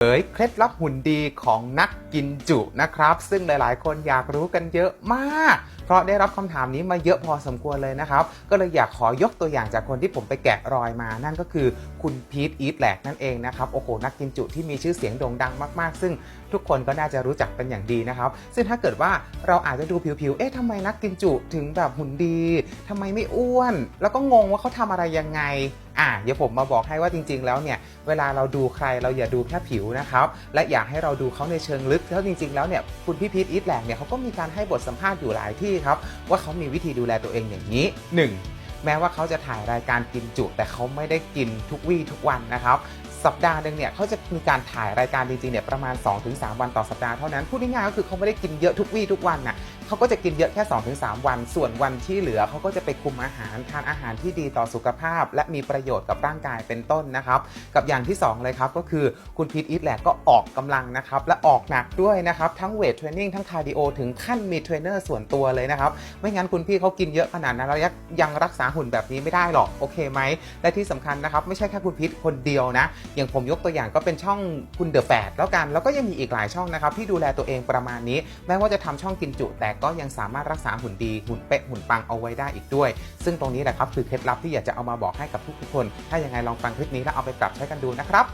เผยเคล็ดลับหุ่นดีของนักกินจุนะครับ ซึ่งหลายๆ คนอยากรู้กันเยอะมาก เพราะได้รับคำถามนี้มาเยอะพอสมควรเลยนะครับ ก็เลยอยากขอยกตัวอย่างจากคนที่ผมไปแกะรอยมา นั่นก็คือคุณพีทอีทแหลกนั่นเองนะครับโอ้โหนักกินจุที่มีชื่อเสียงโด่งดังมากๆ ซึ่งทุกคนก็น่าจะรู้จักเป็นอย่างดีนะครับ ซึ่งถ้าเกิดว่าเราอาจจะดูผิวๆเอ๊ะทำไมนักกินจุถึงแบบหุ่นดีทำไมไม่อ้วน แล้วก็งงว่าเขาทำอะไรยังไง อะเดี๋ยวผมมาบอกให้ว่าจริง ๆ แล้วเนี่ยเวลาเราดูใครเราอย่าดูแค่ผิวนะครับและอยากให้เราดูเขาในเชิงลึกแล้วจริง ๆ แล้วเนี่ยคุณพี่พีทอีทแหลกเนี่ยเขาก็มีการให้บทสัมภาษณ์อยู่หลายที่ครับว่าเขามีวิธีดูแลตัวเองอย่างนี้ 1. แม้ว่าเขาจะถ่ายรายการกินจุ แต่เขาไม่ได้กินทุกวี่ทุกวันนะครับสัปดาห์หนึ่งเนี่ยเขาจะมีการถ่ายรายการจริงๆเนี่ยประมาณ 2-3 วันต่อสัปดาห์เท่านั้น พูดง่ายๆก็คือเขาไม่ได้กินเยอะทุกวี่ทุกวันน่ะ เขาก็จะกินเยอะแค่ 2-3 วัน ส่วนวันที่เหลือเขาก็จะไปคุมอาหารทานอาหารที่ดีต่อสุขภาพ และมีประโยชน์กับร่างกายเป็นต้นนะครับ กับอย่างที่ 2 เลยครับ ก็คือคุณพีทอีทแหลกก็ออกกำลังนะครับ และออกหนักด้วยนะครับ ทั้งเวทเทรนนิ่งทั้งคาร์ดิโอถึงขั้นมีเทรนเนอร์ส่วนตัวเลยนะครับ ไม่งั้นคุณพี่เขากินเยอะขนาดนั้นแล้วยังรักษาหุ่นแบบนี้ไม่ได้หรอกโอเคไหมและที่สำคัญนะครับไม่ใช่แค่คุณพีทคนเดียวนะ อย่างผมยกตัวอย่างก็เป็นช่องคุณเดอะแฟดแล้วกัน แล้วก็ยังมีอีกหลายช่องนะครับที่ดูแลตัวเองประมาณนี้ แม้ว่าจะทำช่องกินจุแต่ก็ยังสามารถรักษาหุ่นดีหุ่นเป๊ะหุ่นปังเอาไว้ได้อีกด้วย ซึ่งตรงนี้แหละครับคือเคล็ดลับที่อยากจะเอามาบอกให้กับทุกๆคน ถ้ายังไงลองฟังคลิปนี้แล้วเอาไปปรับใช้กันดูนะครับ